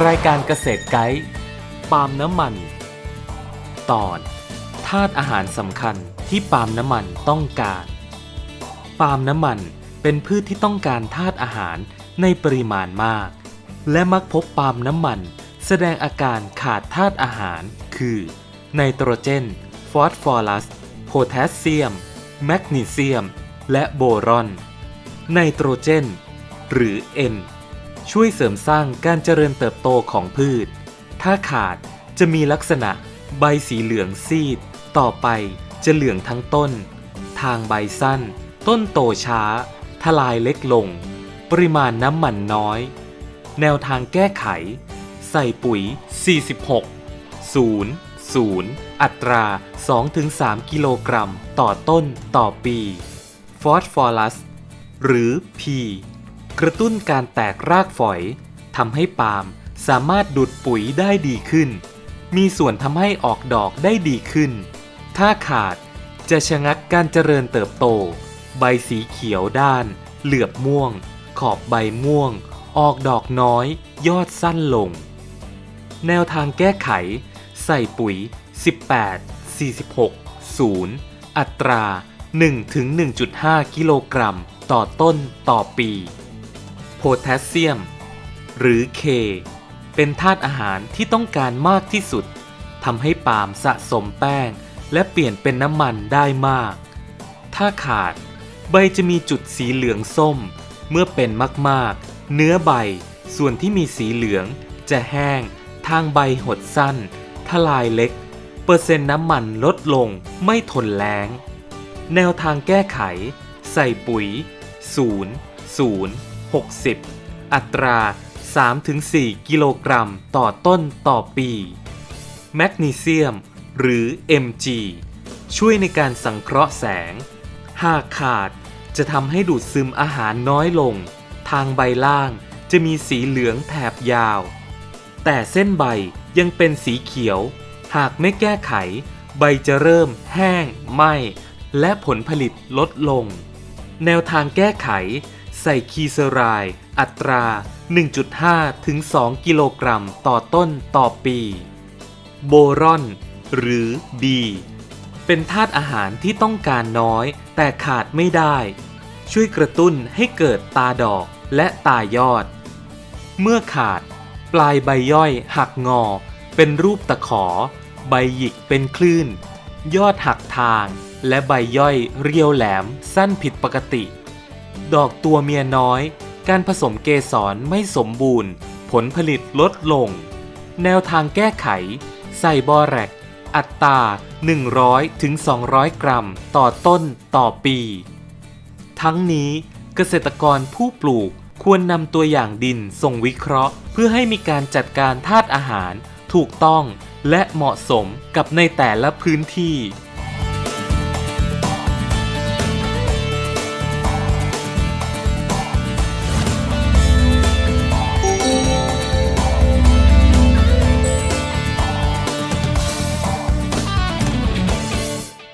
รายการเกษตรไกด์ปาล์มน้ำมัน ตอนธาตุอาหารสำคัญที่ปาล์มน้ำมันต้องการ ปาล์มน้ำมันเป็นพืชที่ต้องการธาตุอาหารในปริมาณมาก และมักพบปาล์มน้ำมัน แสดงอาการขาดธาตุอาหาร คือไนโตรเจน ฟอสฟอรัส โพแทสเซียม แมกนีเซียม และโบรอน ไนโตรเจน หรือ N ช่วยเสริมสร้างการเจริญเติบโตของพืช ถ้าขาดจะมีลักษณะใบสีเหลืองซีด ต่อไปจะเหลืองทั้งต้น ทางใบสั้น ต้นโตช้า ทลายเล็กลง ปริมาณน้ำมันน้อย แนวทางแก้ไข ใส่ปุ๋ย 46 0 0 อัตรา 2-3 กิโลกรัม ต่อต้นต่อปี ฟอสฟอรัส หรือ P กระตุ้นการแตกรากฝอยทำให้ปาล์มสามารถดูดปุ๋ยได้ดีขึ้น มีส่วนทำให้ออกดอกได้ดีขึ้น ถ้าขาดจะชะงักการเจริญเติบโต ใบสีเขียวด้าน เหลือบม่วง ขอบใบม่วง ออกดอกน้อย ยอดสั้นลง แนวทางแก้ไข ใส่ปุ๋ย 18 46 0 อัตรา 1-1.5 กิโลกรัม ต่อต้นต่อปี พแทสเซียม หรือ K เป็นธาตุอาหารที่ต้องการมากที่สุดทำให้ปาล์มสะสมแป้ง และเปลี่ยนเป็นน้ำมันได้มาก ถ้าขาด ใบจะมีจุดสีเหลืองส้ม เมื่อเป็นมากๆ เนื้อใบส่วนที่มีสีเหลืองจะแห้ง ทางใบหดสั้น ทลายเล็ก เปอร์เซ็นต์น้ำมันลดลงไม่ทนแล้ง แนวทางแก้ไข ใส่ปุ๋ย 0 0 60 อัตรา 3-4 กิโลกรัมต่อต้นต่อปี แมกนีเซียม หรือ Mg ช่วยในการสังเคราะห์แสง หากขาดจะทำให้ดูดซึมอาหารน้อยลง ทางใบล่างจะมีสีเหลืองแถบยาว แต่เส้นใบยังเป็นสีเขียว หากไม่แก้ไข ใบจะเริ่มแห้งไหม้และผลผลิตลดลง แนวทางแก้ไข ใส่คีเซอไรด์อัตรา 1.5 ถึง 2 กิโลกรัมต่อต้นต่อปี โบรอน หรือ B เป็นธาตุอาหารที่ต้องการน้อย แต่ขาดไม่ได้ ช่วยกระตุ้นให้เกิดตาดอกและตายอด เมื่อขาด ปลายใบย่อยหักงอ เป็นรูปตะขอ ใบหยิกเป็นคลื่น ยอดหักทาง และใบย่อยเรียวแหลมสั้นผิดปกติ ดอกตัวเมียน้อย การผสมเกสรไม่สมบูรณ์ ผลผลิตลดลง แนวทางแก้ไข ใส่บอแรก อัตรา 100ถึง200 กรัม ต่อต้นต่อปี ทั้งนี้เกษตรกรผู้ปลูกควรนำตัวอย่างดินส่งวิเคราะห์ เพื่อให้มีการจัดการธาตุอาหาร ถูกต้องและเหมาะสมกับในแต่ละพื้นที่